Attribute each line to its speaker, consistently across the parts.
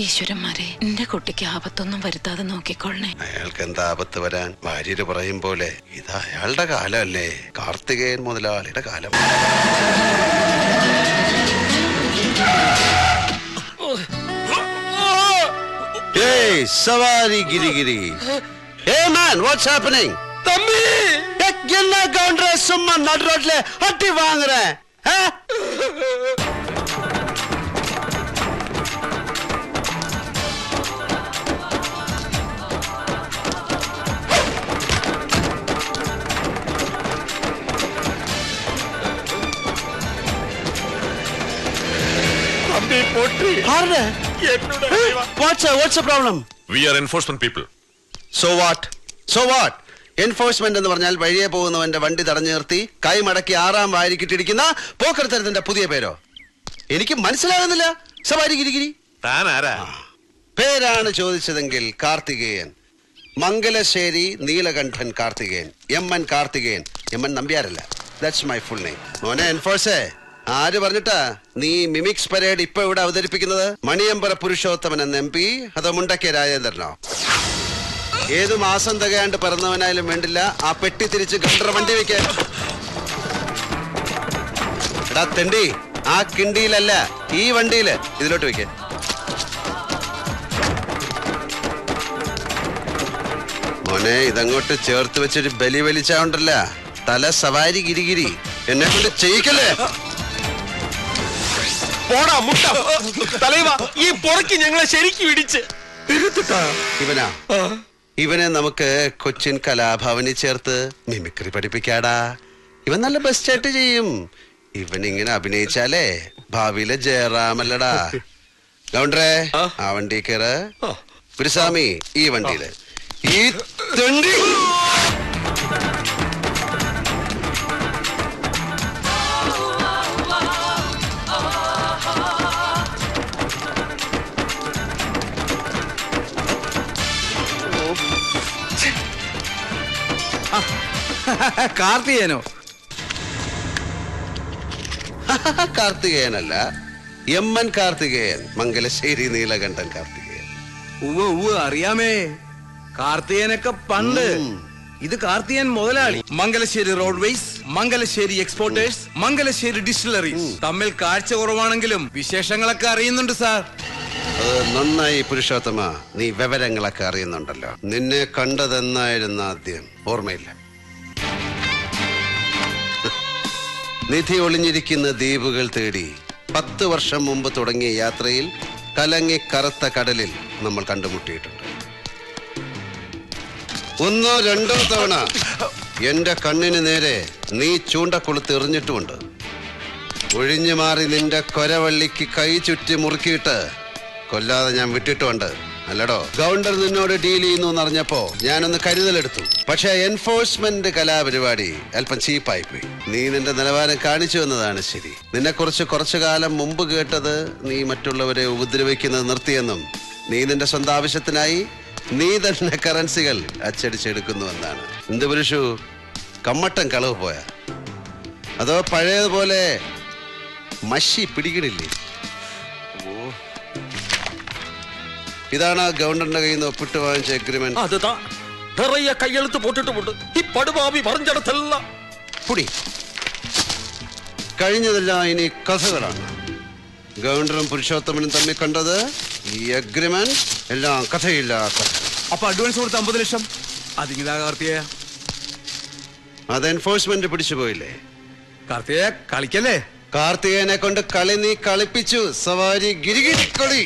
Speaker 1: ഈശ്വരന്മാരെ എന്റെ കുട്ടിക്ക് ആപത്തൊന്നും വരുത്താതെ നോക്കിക്കൊള്ളണേ
Speaker 2: അയാൾക്ക് എന്താ ആപത്ത് വരാൻ ഭാര്യര് പറയും പോലെ ഇത് അയാളുടെ കാലമല്ലേ കാർത്തികേയൻ മുതലാളിയുടെ കാലം ഏയ് സവാരി ഗിരിഗിരി ഏ മാൻ വാട്ട്സ് ഹാപ്പനിങ്
Speaker 3: தம்பி
Speaker 2: என்ன கவுண்டர சும்மா நடு ரோட்ல அட்டி வாங்குறேன் ஆ?
Speaker 4: എൻഫോഴ്സ്മെന്റ്
Speaker 2: എന്ന് പറഞ്ഞാൽ വഴിയെ പോകുന്നവന്റെ വണ്ടി തടഞ്ഞു നിർത്തി കൈമടക്കി ആറാം വാരിക്കിട്ടിരിക്കുന്ന പോക്കർത്തരത്തിന്റെ പുതിയ പേരോ? എനിക്ക് മനസ്സിലാകുന്നില്ല.
Speaker 4: സവാരിഗിരിഗിരി
Speaker 2: പേരാണ് ചോദിച്ചതെങ്കിൽ Karthikeyan. Mangalassery Neelakandan Karthikeyan. M N Karthikeyan. M N നമ്പ്യാരല്ല. That's my full name മോനെ എൻഫോഴ്സേ ആര് പറഞ്ഞിട്ടാ? നീ മിമിക്സ് പരേഡ് ഇപ്പൊ ഇവിടെ അവതരിപ്പിക്കുന്നത്? മണിയമ്പറ പുരുഷോത്തമൻ എന്ന എം പി അതോ മുണ്ടക്കെ രാജേന്ദ്രനോ? ഏത് മാസം തികയാണ്ട് പിറന്നവനായാലും വേണ്ടില്ല ആ പെട്ടി തിരിച്ച് ഗണ്ടർ വണ്ടി വെക്കാൻ. തെണ്ടി ആ കിണ്ടിയിലല്ല ഈ വണ്ടിയിൽ ഇതിലോട്ട് വെക്കാൻ മോനെ ഇതങ്ങോട്ട് ചേർത്ത് വെച്ചൊരു ബലി വലിച്ചാണ്ടല്ല തല സവാരി ഗിരിഗിരി. എന്നെ കൊണ്ട് ചെയ്യിക്കല്ലേ?
Speaker 3: പോടാ മുട്ട. തലൈവ ഈ പൊറക്ക് ഞങ്ങളെ ശരിക്കും ഇടിച്ച്.
Speaker 2: ഇവനാ? ഇവനെ നമുക്ക് കൊച്ചിൻ കലാഭവനിൽ ചേർത്ത് മിമിക്രി പഠിപ്പിക്കാടാ. ഇവൻ നല്ല ബെസ്റ്റായിട്ട് ചെയ്യും. ഇവൻ ഇങ്ങനെ അഭിനയിച്ചാലേ ഭാവിയിലെ ജയറാമല്ലടാ. ഗൗണ്ടറേ ആ. വണ്ടി കയറ്. ഗുരുസ്വാമി ഈ വണ്ടിയിൽ. ഈ തണ്ടി
Speaker 5: കാർത്തികേനോ
Speaker 2: കാർത്തികേയനല്ല. M N Karthikeyan Mangalassery Neelakandan Karthikeyan.
Speaker 5: ഉവ്വ് ഉവ്വ് അറിയാമേ. കാർത്തികേനൊക്കെ പണ്ട്. ഇത് കാർത്തികൻ മുതലാളി. Mangalassery roadways Mangalassery exporters Mangalassery distilleries. തമ്മിൽ കാഴ്ച കുറവാണെങ്കിലും വിശേഷങ്ങളൊക്കെ അറിയുന്നുണ്ട് സാർ.
Speaker 2: നന്നായി പുരുഷോത്തമ നീ വിവരങ്ങളൊക്കെ അറിയുന്നുണ്ടല്ലോ. നിന്നെ കണ്ടതെന്നായിരുന്നു ആദ്യം. ഓർമ്മയില്ല. നിധി ഒളിഞ്ഞിരിക്കുന്ന ദ്വീപുകൾ തേടി പത്ത് വർഷം മുമ്പ് തുടങ്ങിയ യാത്രയിൽ കലങ്ങി കറുത്ത കടലിൽ നമ്മൾ കണ്ടുമുട്ടിയിട്ടുണ്ട്. ഒന്നോ രണ്ടോ തവണ എന്റെ കണ്ണിന് നേരെ നീ ചൂണ്ടക്കൊളുത്ത് എറിഞ്ഞിട്ടുമുണ്ട്. ഒഴിഞ്ഞു മാറി നിന്റെ കൊരവള്ളിക്ക് കൈ ചുറ്റി മുറുക്കിയിട്ട് കൊല്ലാതെ ഞാൻ വിട്ടിട്ടുണ്ട് അല്ലടോ. ഗവർണർ നിന്നോട് ഡീൽ ചെയ്യുന്നു എന്നറിഞ്ഞപ്പോ ഞാനൊന്ന് കരുതലെടുത്തു. പക്ഷെ എൻഫോഴ്സ്മെന്റ് കലാപരിപാടി അല്പം ചീപ്പായി പോയി നീ നിന്റെ നിലവാരം കാണിച്ചു എന്നതാണ് ശരി. നിന്നെ നിന്നെക്കുറിച്ച് കുറച്ചു കാലം മുമ്പ് കേട്ടത് നീ മറ്റുള്ളവരെ ഉപദ്രവിക്കുന്നത് നിർത്തിയെന്നും നീ നിന്റെ സ്വന്തം ആവശ്യത്തിനായി നീ തന്നെ കറൻസികൾ അച്ചടിച്ചെടുക്കുന്നു എന്നാണ് എന്ത് പുരുഷു? കമ്മട്ടം കളവ് പോയ. അതോ പഴയതുപോലെ മഷി പിടികിടില്ലേ? ഇതാണ് ആ ഗവൺമെന്റിന്റെ കയ്യിൽ നിന്ന് ഒപ്പിട്ട് വാങ്ങിച്ച എഗ്രിമെന്റ്
Speaker 3: அதுதான் நிறைய கையெழுத்து போட்டுட்டு உண்டு இப்படுபாவி வரைஞ்சடத்தெல்லாம்
Speaker 2: പൊടി കഴിഞ്ഞതെല്ലാം ഇനി കഥകളാണ് ഗവർണറും പുരുഷോത്തമനും തമ്മിൽ കണ്ടത് ഈ അഗ്രിമെന്റ് എല്ലാം കഥയില്ല കഥ
Speaker 5: അപ്പൊ അഡ്വാൻസ് കൊടുത്ത അമ്പത് ലക്ഷം അതിങ്ങിതാ കാർത്തികേയ
Speaker 2: അത് എൻഫോഴ്സ്മെന്റ് പിടിച്ചു പോയില്ലേ
Speaker 5: കാർത്തികേയ കളിക്കല്ലേ
Speaker 2: കാർത്തികേയനെ കൊണ്ട് കളി നീ കളിപ്പിച്ചു സവാരി ഗിരിഗിരി കളി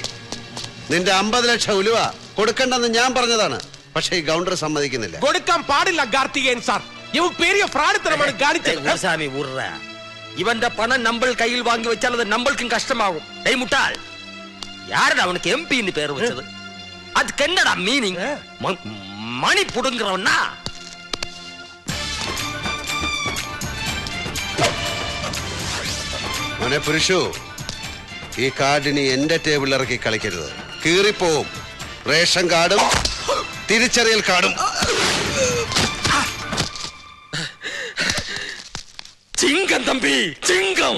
Speaker 2: നിന്റെ അമ്പത് ലക്ഷം ഉലുവ കൊടുക്കണ്ടെന്ന് ഞാൻ പറഞ്ഞതാണ് പക്ഷേ ഈ ഗൗണ്ടർ സമ്മതിക്കുന്നില്ല
Speaker 3: കൊടുക്കാൻ പാടില്ല കാർത്തികേയൻ സാർ ഇവൻ പെരിയ ഫ്രാഡിത്തരമാണ് കാണിച്ചത്
Speaker 6: குருசாமி விடுற இவன் பணம் நம்ம கையில் வாங்கி வச்சால் அது நம்மளுக்கும் கஷ்டமாகும் டேய் முட்டாள் யாருடா அவனுக்கு எம்பின்னு பேர் வச்சது அதுக்கு என்னடா மீனிங் மணி புடுங்குறவனா
Speaker 2: മോനെ പുരുഷു ഈ കാർഡിനി എന്റെ ടേബിൾ ഇറക്കി കളിക്കരുത് കീറിപ്പോവും. റേഷൻ കാർഡും തിരിച്ചറിയൽ കാർഡും.
Speaker 6: ചിങ്കം തമ്പി ചിങ്കം.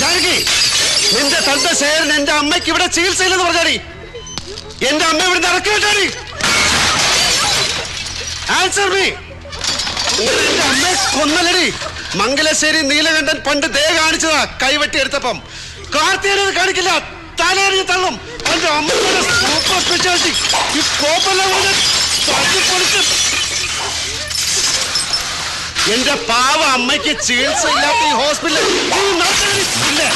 Speaker 2: ജാനകി നിന്റെ തന്റെ ശേരൻ എന്റെ അമ്മയ്ക്ക് ഇവിടെ ചികിത്സയില്ലെന്ന് പറഞ്ഞാടി. എന്റെ അമ്മ ഇവിടെ ഇറക്കി വിട്ടാടി ആൻസർ മീ എന്റെ അമ്മയെ കൊന്നലടി മംഗലശ്ശേരി നീലകണ്ഠൻ പണ്ട് ദേ കാണിച്ചതാ കൈവെട്ടിയെടുത്തപ്പം കാർത്തികനത് കാണിക്കില്ല. തലയെറിഞ്ഞ് തള്ളും അവന്റെ അമ്മയുടെ സൂപ്പർ സ്പെഷ്യാലിറ്റി ഈ കോപ്പെല്ലാം കൊണ്ട് തട്ടിപ്പൊളിച്ച് എന്റെ പാവ അമ്മയ്ക്ക് ചികിത്സ ഇല്ലാത്ത ഈ ഹോസ്പിറ്റലിൽ. ഇല്ലേ?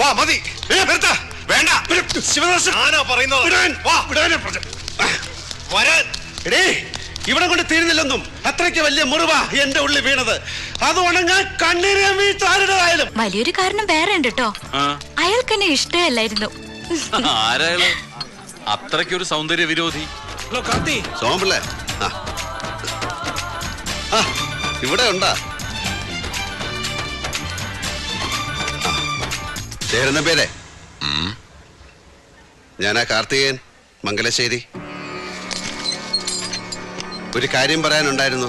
Speaker 2: വാ മതി നിർത്ത. വേണ്ട ശിവദാസ്
Speaker 4: ആരാ പറയുന്നത്. വാ.
Speaker 2: വിടാനെ പറഞ്ഞത്.
Speaker 4: വരാൻ.
Speaker 2: എടേ ഇവിടെ കൊണ്ട് തീരുന്നില്ലെന്നും. അത്രയ്ക്ക് വലിയ മുറിവ എന്റെ ഉള്ളിൽ വീണത്. അത് ഉണങ്ങാൻ കണ്ണീര് വീട്ടാരുടേതായാലും
Speaker 7: വലിയൊരു കാരണം വേറെ ഉണ്ട് കേട്ടോ അയാൾക്ക് എന്നെ ഇഷ്ടമല്ലായിരുന്നു.
Speaker 8: അത്രയ്ക്കൊരു സൗന്ദര്യ വിരോധി
Speaker 2: സോമപിള്ളേ ആ. ആ, ഇവിടെ ഉണ്ടാ. ആ, ചേരുന്ന പേരെ? ഞാനാ കാർത്തികേയൻ മംഗലശ്ശേരി. ഒരു കാര്യം പറയാനുണ്ടായിരുന്നു.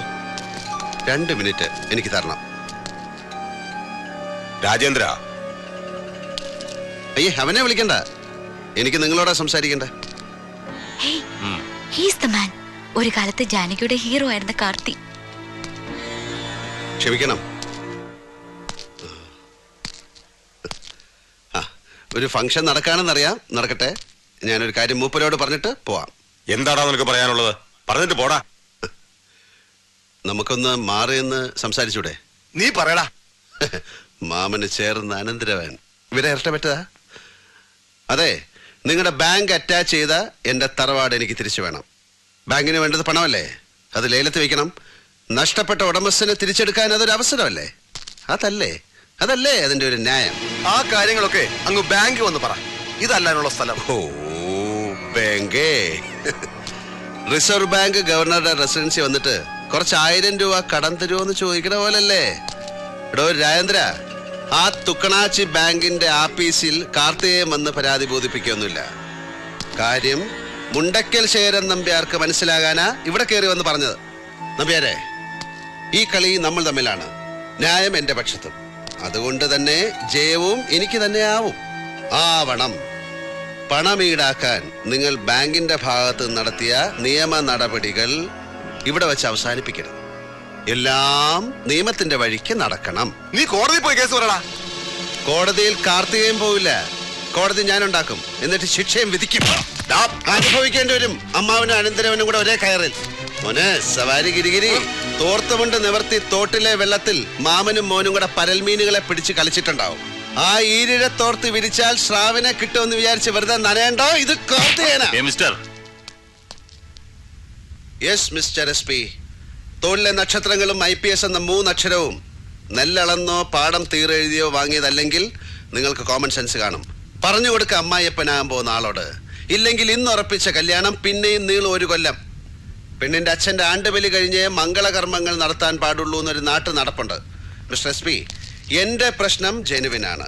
Speaker 2: രണ്ട് മിനിറ്റ് എനിക്ക് തരണം.
Speaker 4: രാജേന്ദ്ര.
Speaker 2: അയ്യേ അവനെ വിളിക്കണ്ട. എനിക്ക് നിങ്ങളോടാ സംസാരിക്കണ്ട.
Speaker 7: ഒരു കാലത്ത് ജാനകിയുടെ ഹീറോ ആയിരുന്ന കാർത്തി.
Speaker 2: ക്ഷമിക്കണം. ആ ഒരു ഫംഗ്ഷൻ നടക്കാണെന്നറിയാം നടക്കട്ടെ. ഞാനൊരു കാര്യം മൂപ്പരോട് പറഞ്ഞിട്ട് പോവാം.
Speaker 4: എന്താടാ നിനക്ക് പറയാനുള്ളത്? പറഞ്ഞിട്ട് പോടാ.
Speaker 2: നമുക്കൊന്ന് മാറിയെന്ന് സംസാരിച്ചൂടെ?
Speaker 4: നീ പറയടാ.
Speaker 2: മാമന് ചേർന്ന് അനന്തരവൻ. ഇവരെ ഇരട്ടപ്പെട്ടതാ അതെ നിങ്ങളുടെ ബാങ്ക് അറ്റാച്ച് ചെയ്ത എന്റെ തറവാട് എനിക്ക് തിരിച്ചു വേണം. ബാങ്കിന് വേണ്ടത് പണമല്ലേ? അത് ലേലത്ത് വെക്കണം. നഷ്ടപ്പെട്ട ഉടമസ്ഥനെ തിരിച്ചെടുക്കാൻ അതൊരു അവസരമല്ലേ? അതല്ലേ അതല്ലേ അതിന്റെ ഒരു ന്യായം?
Speaker 4: ആ കാര്യങ്ങളൊക്കെ അങ്ങ് ബാങ്ക് വന്ന് പറ. ഇതല്ലാനുള്ള സ്ഥലം.
Speaker 2: ഓ ബാങ്കേ. റിസർവ് ബാങ്ക് ഗവർണറുടെ റെസിഡൻസി വന്നിട്ട് കുറച്ച് ആയിരം രൂപ കടം തരുമോ ചോദിക്കണ പോലല്ലേ? എടോ രാജേന്ദ്ര ആ തുക്കണാച്ചി ബാങ്കിന്റെ ആപ്പീസിൽ കാർത്തികേയം വന്ന് പരാതി ബോധിപ്പിക്കൊന്നുമില്ല. കാര്യം മുണ്ടക്കൽ ശേരൻ നമ്പ്യാർക്ക് മനസ്സിലാകാനാ ഇവിടെ കയറി വന്ന് പറഞ്ഞത്. നമ്പ്യാരെ ഈ കളി നമ്മൾ തമ്മിലാണ്. ന്യായം എന്റെ പക്ഷത്തും. അതുകൊണ്ട് തന്നെ ജയവും എനിക്ക് തന്നെ ആവും ആവണം. പണം ഈടാക്കാൻ നിങ്ങൾ ബാങ്കിന്റെ ഭാഗത്ത് നടത്തിയ നിയമ നടപടികൾ ഇവിടെ വെച്ച് അവസാനിപ്പിക്കരുത് എല്ലാം നിയമത്തിന്റെ വഴിക്ക് നടക്കണം.
Speaker 4: നീ കോടതി പോയി കേസ് പറയടാ
Speaker 2: കോടതിയിൽ കാർത്തികയും പോവില്ല. കോടതി ഞാൻ ഉണ്ടാക്കും എന്നിട്ട് ശിക്ഷയും വിധിക്കും. ദാ, അനുഭവിക്കേണ്ടി വരും. അമ്മാവനും അനന്തരവനും കൂടെ ഒരേ കയറിൽ. മോനെ സവാരി ഗിരിഗിരി. തോർത്തുമുണ്ട് നിവർത്തി തോട്ടിലെ വെള്ളത്തിൽ മാമനും മോനും കൂടെ പരൽമീനുകളെ പിടിച്ച് കളിച്ചിട്ടുണ്ടാവും. ആ ഈരിഴ തോർത്ത് വിരിച്ചാൽ ശ്രാവിനെ കിട്ടുമെന്ന് വിചാരിച്ച് വെറുതെ നനയണ്ടോ? ഇത് കാർത്തികേന.
Speaker 8: ഏ mister
Speaker 2: yes miss S P തൊഴിലെ നക്ഷത്രങ്ങളും ഐ പി എസ് എന്ന മൂന്നക്ഷരവും നെല്ലളന്നോ പാടം തീരെഴുതിയോ വാങ്ങിയതല്ലെങ്കിൽ നിങ്ങൾക്ക് കോമൺ സെൻസ് കാണും. പറഞ്ഞു കൊടുക്ക അമ്മായിയപ്പനാകാൻ പോകുന്ന ആളോട് ഇല്ലെങ്കിൽ ഇന്ന് ഉറപ്പിച്ച കല്യാണം പിന്നെയും നീളും ഒരു കൊല്ലം. പെണ്ണിന്റെ അച്ഛന്റെ ആണ്ടുബലി കഴിഞ്ഞ് മംഗളകർമ്മങ്ങൾ നടത്താൻ പാടുള്ളൂ എന്നൊരു നാട്ടു നടപ്പുണ്ട്. മിസ്റ്റർ എസ് പി എന്റെ പ്രശ്നം ജെനുവിനാണ്.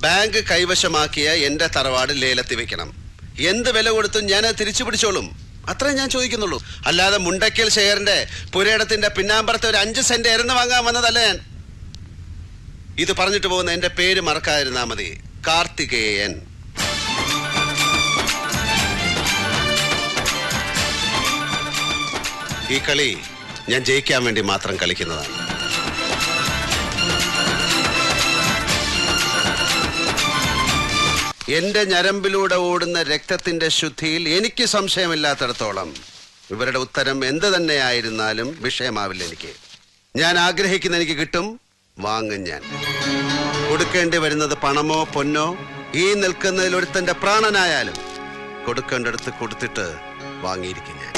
Speaker 2: ബാങ്ക് കൈവശമാക്കിയ എന്റെ തറവാട് ലേലത്തിൽ വെക്കണം. എന്ത് വില കൊടുത്തും ഞാൻ അത് തിരിച്ചു പിടിച്ചോളും. അത്രേ ഞാൻ ചോദിക്കുന്നുള്ളൂ. അല്ലാതെ മുണ്ടക്കൽ ഷെയറിന്റെ പുരയിടത്തിന്റെ പിന്നാമ്പറത്തെ ഒരു അഞ്ച് സെന്റ് എരന്ന് വാങ്ങാൻ വന്നതല്ല ഞാൻ. ഇത് പറഞ്ഞിട്ട് പോകുന്ന എന്റെ പേര് മറക്കാതിരുന്നാ മതി. കാർത്തികേയൻ. ഈ കളി ഞാൻ ജയിക്കാൻ വേണ്ടി മാത്രം കളിക്കുന്നതാണ്. എന്റെ ഞരമ്പിലൂടെ ഓടുന്ന രക്തത്തിന്റെ ശുദ്ധിയിൽ എനിക്ക് സംശയമില്ലാത്തിടത്തോളം ഇവരുടെ ഉത്തരം എന്ത് തന്നെയായിരുന്നാലും വിഷയമാവില്ല എനിക്ക്. ഞാൻ ആഗ്രഹിക്കുന്ന എനിക്ക് കിട്ടും വാങ്ങും ഞാൻ. കൊടുക്കേണ്ടി വരുന്നത് പണമോ പൊന്നോ ഈ നിൽക്കുന്നതിൽ ഒരുത്തന്റെ പ്രാണനായാലും കൊടുക്കേണ്ടടുത്ത് കൊടുത്തിട്ട് വാങ്ങിയിരിക്കും ഞാൻ.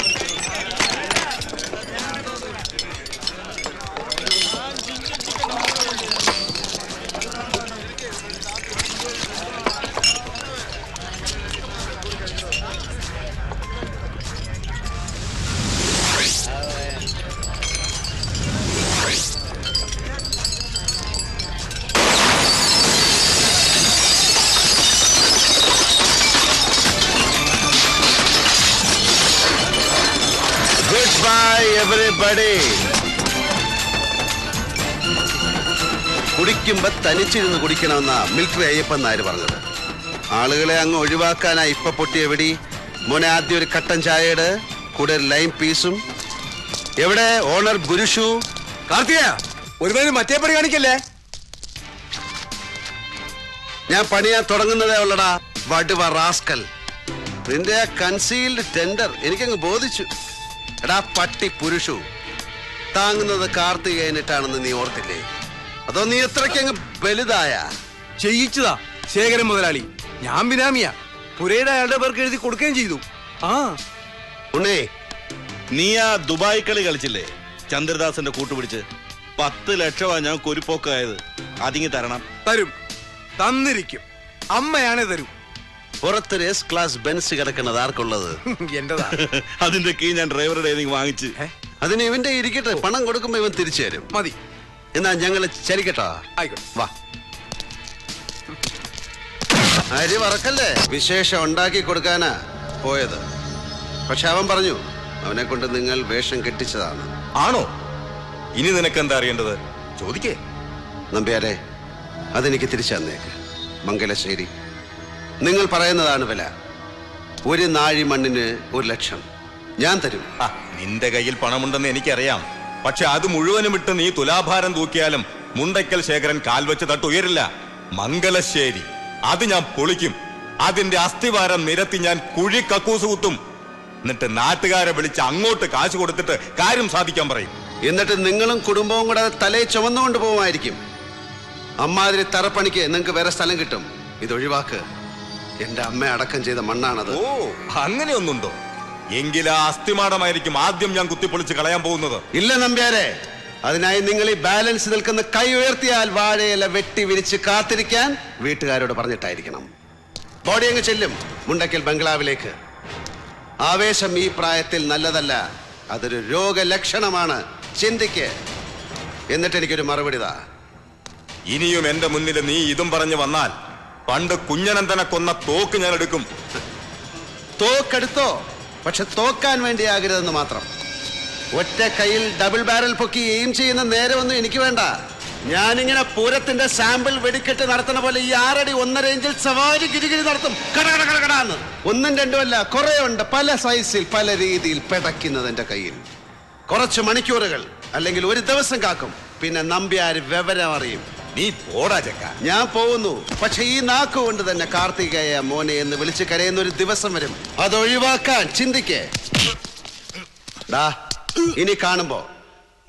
Speaker 2: കുടിക്കുമ്പോ തനിച്ചിരുന്ന് കുടിക്കണമെന്ന മിൽക്ക് അയ്യപ്പൻ നായർ പറഞ്ഞത്. ആളുകളെ അങ്ങ് ഒഴിവാക്കാനാ ഇപ്പൊ പൊട്ടിയ വെടി മോനെ ആദ്യം ഒരു കട്ടൻ ചായയുടെ കൂടെ ലൈം പീസും. എവിടെ? ഓണർ ഗുരുഷു.
Speaker 5: കാർത്തിക ഒരുപാട് മറ്റേ പണി കാണിക്കല്ലേ?
Speaker 2: ഞാൻ പണിയാൻ തുടങ്ങുന്നതേ ഉള്ളടാ വടുവ റാസ്കൽ. നിന്റെ ആ കൺസീൽഡ് ടെൻഡർ എനിക്കങ്ങ് ബോധിച്ചു. എടാ പട്ടി പുരുഷു താങ്ങുന്നത് കാർത്തികേയനിട്ടാണെന്ന് നീ ഓർത്തില്ലേ? അതോ നീ എത്രക്കങ്ങ് വലുതായ?
Speaker 5: ചെയ്യിച്ചതാ ശേഖരൻ മുതലാളി. ഞാൻ ബിനാമിയാ. പുരയുടെ അയാളുടെ പേർക്ക് എഴുതി കൊടുക്കുകയും ചെയ്തു. ആ.
Speaker 2: ഉണ്ണേ
Speaker 9: നീ ആ ദുബായ് കളി കളിച്ചില്ലേ? ചന്ദ്രദാസന്റെ കൂട്ടുപിടിച്ച് പത്ത് ലക്ഷമാ ഞാൻ കുരിപ്പോക്കായത്. അതിങ്ങി തരണം.
Speaker 5: തരും. തന്നിരിക്കും. അമ്മയാണേ തരും.
Speaker 2: പുറത്തൊരു എസ് ക്ലാസ് ബെൻസ് കിടക്കുന്നത് ആർക്കുള്ളത്?
Speaker 5: എന്റെതാ.
Speaker 9: അതിന്റെ കീ ഞാൻ ഡ്രൈവറുടെ വാങ്ങിച്ച്.
Speaker 2: അതിന് ഇവന്റെ ഇരിക്കട്ടെ പണം കൊടുക്കുമ്പോ ഇവൻ തിരിച്ചു തരും.
Speaker 5: മതി.
Speaker 2: എന്നാ ഞങ്ങൾ ചലിക്കട്ടോ.
Speaker 5: ആയിക്കോട്ടെ.
Speaker 2: വാ. അരി വറക്കല്ലേ? വിശേഷം ഉണ്ടാക്കി കൊടുക്കാനാ പോയത്. പക്ഷെ അവൻ പറഞ്ഞു അവനെ കൊണ്ട് നിങ്ങൾ വേഷം കെട്ടിച്ചതാണ്.
Speaker 4: ആണോ? ഇനി നിനക്ക് എന്താ അറിയേണ്ടത്? ചോദിക്കേ.
Speaker 2: നമ്പ്യാരെ അതെനിക്ക് തിരിച്ചു തന്നേക്ക് മംഗലശ്ശേരി. നിങ്ങൾ പറയുന്നതാണ് വില. ഒരു നാഴി മണ്ണിന് ഒരു ലക്ഷം. ഞാൻ തരും.
Speaker 4: നിന്റെ കയ്യിൽ പണമുണ്ടെന്ന് എനിക്കറിയാം. പക്ഷെ അത് മുഴുവനും ഇട്ട് നീ തുലാഭാരം തൂക്കിയാലും മുണ്ടയ്ക്കൽ ശേഖരൻ കാൽവെച്ച് തട്ടുയരില്ല മംഗലശ്ശേരി. അത് ഞാൻ പൊളിക്കും. അതിന്റെ അസ്ഥിവാരം നിരത്തി ഞാൻ കുഴി കക്കൂസ് കുത്തും. എന്നിട്ട് നാട്ടുകാരെ വിളിച്ച് അങ്ങോട്ട് കാശ് കൊടുത്തിട്ട് കാര്യം സാധിക്കാൻ പറയും.
Speaker 2: എന്നിട്ട് നിങ്ങളും കുടുംബവും കൂടെ തലയിൽ ചുമന്നുകൊണ്ട് പോകുമായിരിക്കും. അമ്മാതിരി തറപ്പണിക്ക് നിങ്ങൾക്ക് വേറെ സ്ഥലം കിട്ടും. ഇതൊഴിവാക്ക്. എന്റെ അമ്മ അടക്കം ചെയ്ത മണ്ണാണത്.
Speaker 4: ഓ അങ്ങനെയൊന്നുണ്ടോ? എങ്കിൽ ആ അസ്ഥിമാടമായിരിക്കും ആദ്യം ഞാൻ കുത്തിപ്പൊളിച്ച് കളയാൻ പോകുന്നത്.
Speaker 2: ഇല്ല നമ്പ്യാരെ. അതിനായി നിങ്ങൾ ഈ ബാലൻസ് നിൽക്കുന്ന കൈ ഉയർത്തിയാൽ വാഴയില വെട്ടി വിരിച്ച് കാത്തിരിക്കാൻ വീട്ടുകാരോട് പറഞ്ഞിട്ടായിരിക്കണം. ബോഡി അങ്ങ് ചെല്ലും. മുണ്ടക്കൽ ബംഗ്ലാവിലേക്ക്. ആവേശം ഈ പ്രായത്തിൽ നല്ലതല്ല. അതൊരു രോഗലക്ഷണമാണ്. ചിന്തിക്ക്. എന്നിട്ട് എനിക്കൊരു മറുപടി താ
Speaker 4: ഇനിയും എന്റെ മുന്നിൽ നീ ഇതും പറഞ്ഞു വന്നാൽ പണ്ട് കുഞ്ഞനന്തനെ കൊന്ന തോക്ക് ഞാൻ എടുക്കും.
Speaker 2: തോക്കെടുത്തോ? പക്ഷെ തോക്കാൻ വേണ്ടിയാകരുതെന്ന് മാത്രം. ഒറ്റ കയ്യിൽ ഡബിൾ ബാരൽ പൊക്കി എയിം ചെയ്യുന്ന നേരമൊന്നും എനിക്ക് വേണ്ട. ഞാനിങ്ങനെ പൂരത്തിന്റെ സാമ്പിൾ വെടിക്കെട്ട് നടത്തുന്ന പോലെ ഈ ആറടി ഒന്നര ഇഞ്ചിൽ സവാരി ഗിരിഗിരി നടത്തും. കടകടകടകടാന്ന് കട കട ഒന്നും രണ്ടും അല്ല കുറെ ഉണ്ട്. പല സൈസിൽ പല രീതിയിൽ പെടയ്ക്കുന്നത് എന്റെ കയ്യിൽ. കുറച്ച് മണിക്കൂറുകൾ അല്ലെങ്കിൽ ഒരു ദിവസം കാക്കും. പിന്നെ നമ്പ്യാർ വിവരം അറിയും.
Speaker 4: നീ പോടാ ചെക്ക.
Speaker 2: ഞാൻ പോകുന്നു പക്ഷെ ഈ നാക്ക് കൊണ്ട് തന്നെ കാർത്തികേയ മോനെ എന്ന് വിളിച്ച് കരയുന്ന ഒരു ദിവസം വരും. അത് ഒഴിവാക്കാൻ ചിന്തിക്കേ. ഡാ ഇനി കാണുമ്പോ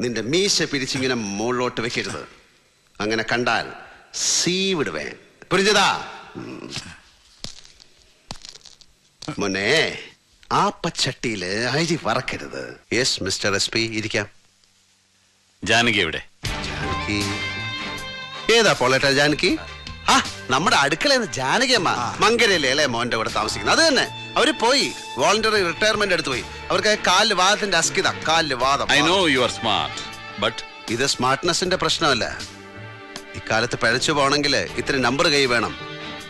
Speaker 2: നിന്റെ മീശ പിരിച്ചിങ്ങനെ മുകളിലോട്ട് വെക്കരുത്. അങ്ങനെ കണ്ടാൽ സീ വിടുവേ പുരിഞ്ഞതാ മോനെ ആ പച്ചട്ടിയിൽ അരി വറക്കരുത്. യെസ് മിസ്റ്റർ എസ് പി ഇരിക്കാം.
Speaker 8: ജാനകി എവിടെ?
Speaker 2: ജാനകി. ഏതാ പോളേട്ടാ ജാനകി? ആ നമ്മുടെ അടുക്കളയെന്ന് ജാനകിയമ്മ മങ്കരയിലെ അല്ലേ മോന്റെ കൂടെ താമസിക്കുന്നത് അത് തന്നെ. അവർ പോയി. വോളണ്ടറി റിട്ടയർമെന്റ് എടുത്തു പോയി. അവർക്ക് കാൽ വാദത്തിന്റെ അസ്കിത കാൽ വാദം.
Speaker 8: I know you are smart but
Speaker 2: ഇത് സ്മാർട്ട്നെസിന്റെ പ്രശ്നമല്ല. ഇക്കാലത്ത് പഴച്ചു പോകണമെങ്കിൽ ഇത്ര നമ്പർ കൈ വേണം.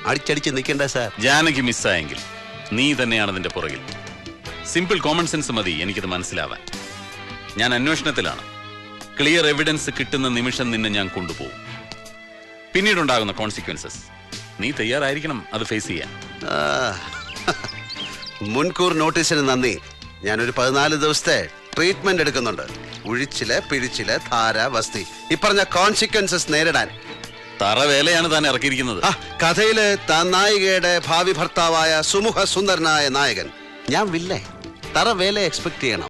Speaker 2: അടിച്ചടിച്ച് നിൽക്കണ്ട സാർ.
Speaker 8: ജാനകി മിസ്സായെങ്കിൽ നീ തന്നെയാണ് അതിന്റെ പുറകിൽ. സിമ്പിൾ കോമൺ സെൻസ് മതി എനിക്കത് മനസ്സിലാവാൻ. ഞാൻ അന്വേഷണത്തിലാണ്. ക്ലിയർ എവിഡൻസ് കിട്ടുന്ന നിമിഷം നിന്നെ ഞാൻ കൊണ്ടുപോകും. പിന്നീടുണ്ടാകുന്ന കോൺസിക്വൻസസ് നീ തയ്യാറായിരിക്കണം അത് ഫേസ് ചെയ്യാൻ.
Speaker 2: മുൻകൂർ നോട്ടീസിന് നന്ദി. ഞാനൊരു പതിനാല് ദിവസത്തെ ട്രീറ്റ്മെന്റ് എടുക്കുന്നുണ്ട്. ഉഴിച്ചിൽ പിഴിച്ചിൽ ധാര വസ്തി. ഇപ്പറഞ്ഞ കോൺസിക്വൻസസ് നേരിടാൻ.
Speaker 8: തറവേലയാണ് താൻ ഇറക്കിയിരിക്കുന്നത്.
Speaker 2: കഥയിൽ താൻ നായികയുടെ ഭാവി ഭർത്താവായ സുമുഖ സുന്ദരനായ നായകൻ. ഞാൻ വില്ലേ? തറവേല എക്സ്പെക്ട് ചെയ്യണം.